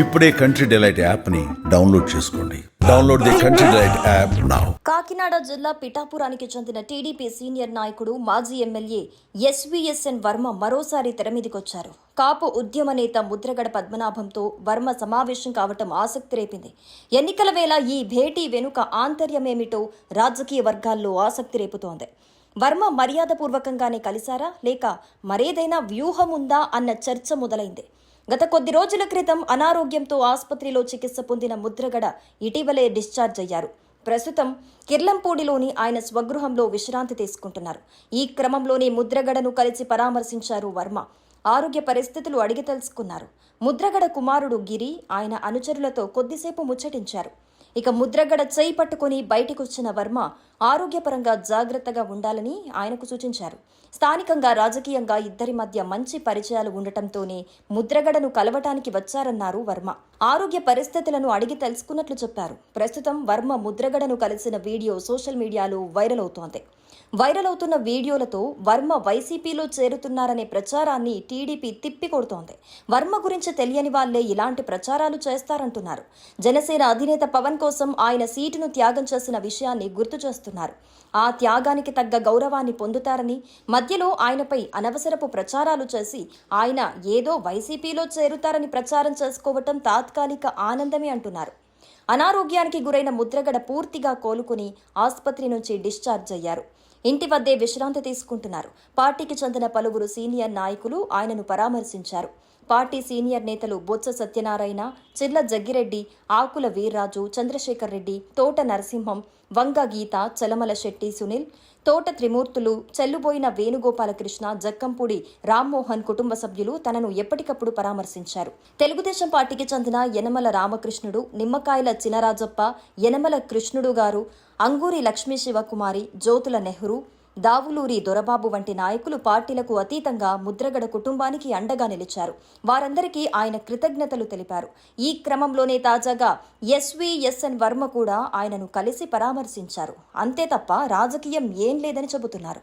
ఇప్పుడే country Delight యాప్ని download చేసుకోండి. Download the Country Delight app now Kakinada జిల్లా పిఠాపురానికి చెందిన టీడీపీ సీనియర్ నాయకుడు మాజీ ఎమ్మెల్యే ఎస్విఎస్ఎన్ వర్మ మరోసారి తెరమీదికొచ్చారు కాపు ఉద్యమ నేత ముద్రగడ పద్మనాభంతో వర్మ సమావేశం కావటం ఆసక్తి రేపింది. ఎన్నికల వేళ ఈ భేటీ వెనుక ఆంతర్యమేమిటో రాజకీయ వర్గాల్లో ఆసక్తి రేపుతోంది. వర్మ మర్యాదపూర్వకంగానే కలిశారా? లేక మరేదైనా వ్యూహం ఉందా అన్న చర్చ మొదలైంది. గత కొద్ది రోజుల క్రితం అనారోగ్యంతో ఆసుపత్రిలో చికిత్స పొందిన ముద్రగడ ఇటీవలే డిశ్చార్జ్ అయ్యారు. ప్రస్తుతం కిర్లంపూడిలోని ఆయన స్వగృహంలో విశ్రాంతి తీసుకుంటున్నారు. ఈ క్రమంలోనే ముద్రగడను కలిసి పరామర్శించారు వర్మ. ఆరోగ్య పరిస్థితులు అడిగి తెలుసుకున్నారు. ముద్రగడ కుమారుడు గిరి ఆయన అనుచరులతో కొద్దిసేపు ముచ్చటించారు. ఇక ముద్రగడ చేయి పట్టుకుని బయటికొచ్చిన వర్మ ఆరోగ్యపరంగా జాగ్రత్తగా ఉండాలని ఆయనకు సూచించారు. స్థానికంగా రాజకీయంగా ఇద్దరి మధ్య మంచి పరిచయాలు ఉండటంతోనే ముద్రగడను కలవటానికి వచ్చారన్నారు వర్మ. ఆరోగ్య పరిస్థితులను అడిగి తెలుసుకున్నట్లు చెప్పారు. ప్రస్తుతం వర్మ ముద్రగడను కలిసిన వీడియో సోషల్ మీడియాలో వైరల్ అవుతోంది. వైరల్ అవుతున్న వీడియోలతో వర్మ వైసీపీలో చేరుతున్నారనే ప్రచారాన్ని టీడీపీ తిప్పికొడుతోంది. వర్మ గురించి తెలియని వాళ్ళే ఇలాంటి ప్రచారాలు చేస్తారంటున్నారు. జనసేన అధినేత పవన్ కోసం ఆయన సీటును త్యాగం చేసిన విషయాన్ని గుర్తు చేస్తున్నారు. ఆ త్యాగానికి తగ్గ గౌరవాన్ని పొందుతారని మధ్యలో ఆయనపై అనవసరపు ప్రచారాలు చేసి ఆయన ఏదో వైసీపీలో చేరుతారని ప్రచారం చేసుకోవటం తాత్కాలిక ఆనందమే అంటున్నారు. అనారోగ్యానికి గురైన ముద్రగడ పూర్తిగా కోలుకుని ఆసుపత్రి నుంచి డిశ్చార్జ్ అయ్యారు. ఇంటి వద్దే విశ్రాంతి తీసుకుంటున్నారు. పార్టీకి చెందిన పలువురు సీనియర్ నాయకులు ఆయనను పరామర్శించారు. పార్టీ సీనియర్ నేతలు బొత్స సత్యనారాయణ చిర్ల జగ్గిరెడ్డి ఆకుల వీర్రాజు చంద్రశేఖర్ రెడ్డి తోట నరసింహం వంగ గీత చలమల శెట్టి సునీల్ తోట త్రిమూర్తులు చెల్లుబోయిన వేణుగోపాలకృష్ణ జక్కంపూడి రామ్మోహన్ కుటుంబ సభ్యులు తనను ఎప్పటికప్పుడు పరామర్శించారు. తెలుగుదేశం పార్టీకి చెందిన యనమల రామకృష్ణుడు నిమ్మకాయల చినరాజప్ప యనమల కృష్ణుడు గారు అంగూరి లక్ష్మీ శివకుమారి జ్యోతుల నెహ్రూ దావులూరి దొరబాబు వంటి నాయకులు పార్టీలకు అతీతంగా ముద్రగడ కుటుంబానికి అండగా నిలిచారు. వారందరికీ ఆయన కృతజ్ఞతలు తెలిపారు. ఈ క్రమంలోనే తాజాగా ఎస్వీఎస్ఎన్ వర్మ కూడా ఆయనను కలిసి పరామర్శించారు. అంతే తప్ప రాజకీయం ఏం లేదని చెబుతున్నారు.